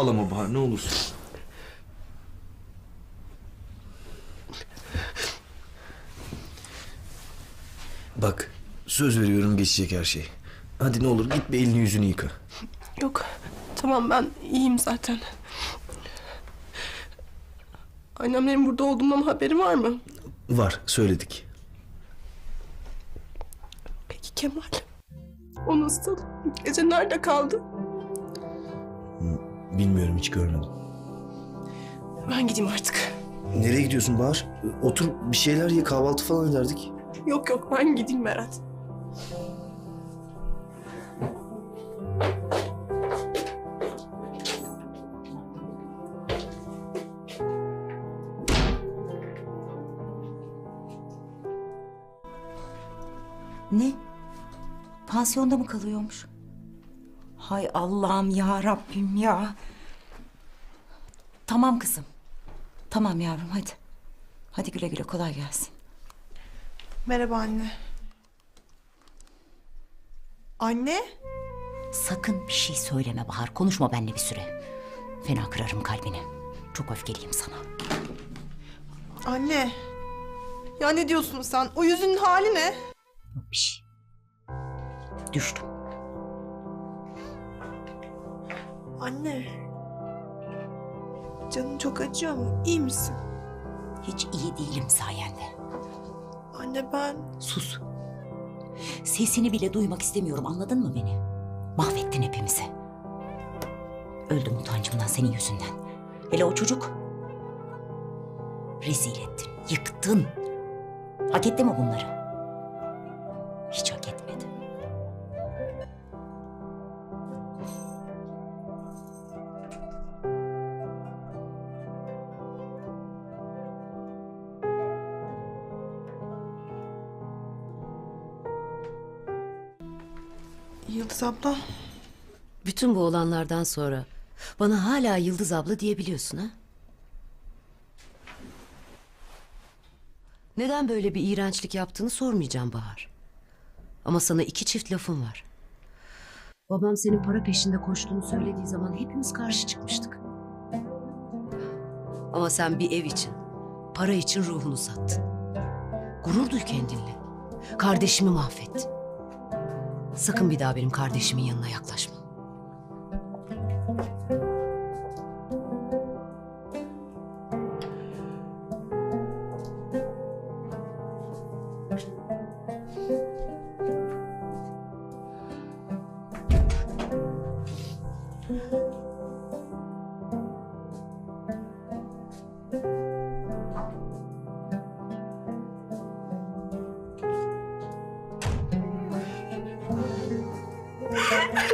Ağlama Bahar ne olursun. Bak söz veriyorum geçecek her şey. Hadi ne olur git bir elini yüzünü yıka. Yok. Tamam ben iyiyim zaten. Annemlerin burada olduğumdan haberi var mı? Var söyledik. Peki Kemal? O nasıl? Gece nerede kaldı? Bilmiyorum hiç görmedim. Ben gideyim artık. Nereye gidiyorsun Bahar? Otur bir şeyler ye kahvaltı falan ederdik. Yok yok ben gideyim Berat. Ne? Pansiyonda mı kalıyormuş? Hay Allah'ım ya Rabbim ya. Tamam kızım. Tamam yavrum hadi. Hadi güle güle kolay gelsin. Merhaba anne. Anne? Sakın bir şey söyleme Bahar. Konuşma benimle bir süre. Fena kırarım kalbini. Çok öfkeliyim sana. Anne. Ya ne diyorsun sen? O yüzünün hali ne? Yok bir şey. Düştüm. Anne. Canın çok acıyor mu? İyi misin? Hiç iyi değilim sayende. Anne ben... Sus. Sesini bile duymak istemiyorum anladın mı beni? Mahvettin hepimizi. Öldüm utancımdan senin yüzünden. Hele o çocuk. Rezil ettin, yıktın. Hak etti mi bunları? Hiç hak Yıldız abla. Bütün bu olanlardan sonra bana hala Yıldız abla diyebiliyorsun ha? Neden böyle bir iğrençlik yaptığını sormayacağım Bahar. Ama sana iki çift lafım var. Babam senin para peşinde koştuğunu söylediği zaman hepimiz karşı çıkmıştık. Ama sen bir ev için, para için ruhunu sattın. Gurur duy kendinle. Kardeşimi mahvettin. Sakın bir daha benim kardeşimin yanına yaklaşma.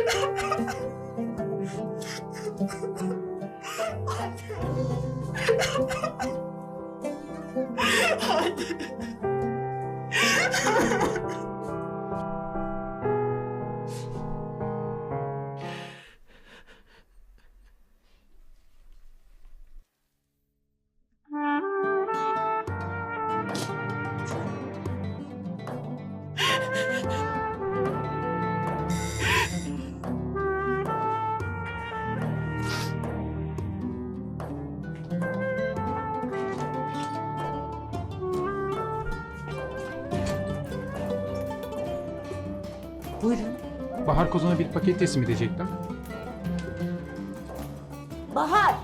哈哈！Buyurun. Bahar Kozan'a bir paket teslim edecektim. Bahar!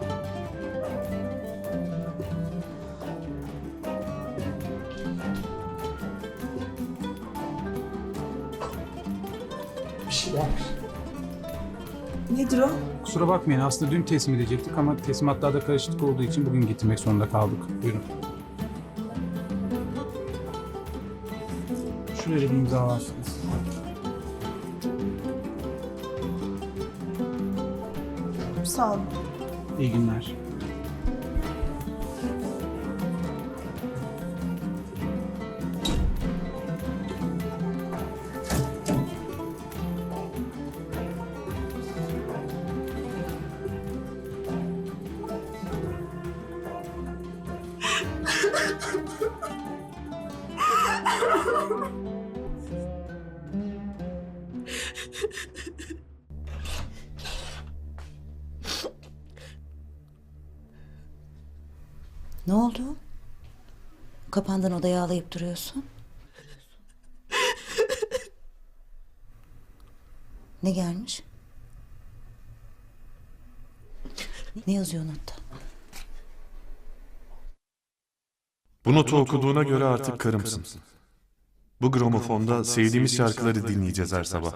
Bir şeyler. Ne Nedir o? Kusura bakmayın aslında dün teslim edecektik ama teslimatlarda karışıklık olduğu için bugün getirmek zorunda kaldık. Buyurun. Şuraya bir imza varsınız. Sağ olun. İyi günler. Ne oldu? Kapandın odaya ağlayıp duruyorsun. Ne gelmiş? Ne yazıyor notta? Bu notu okuduğuna göre artık karımsın. Bu gramofonda sevdiğimiz şarkıları dinleyeceğiz her sabah.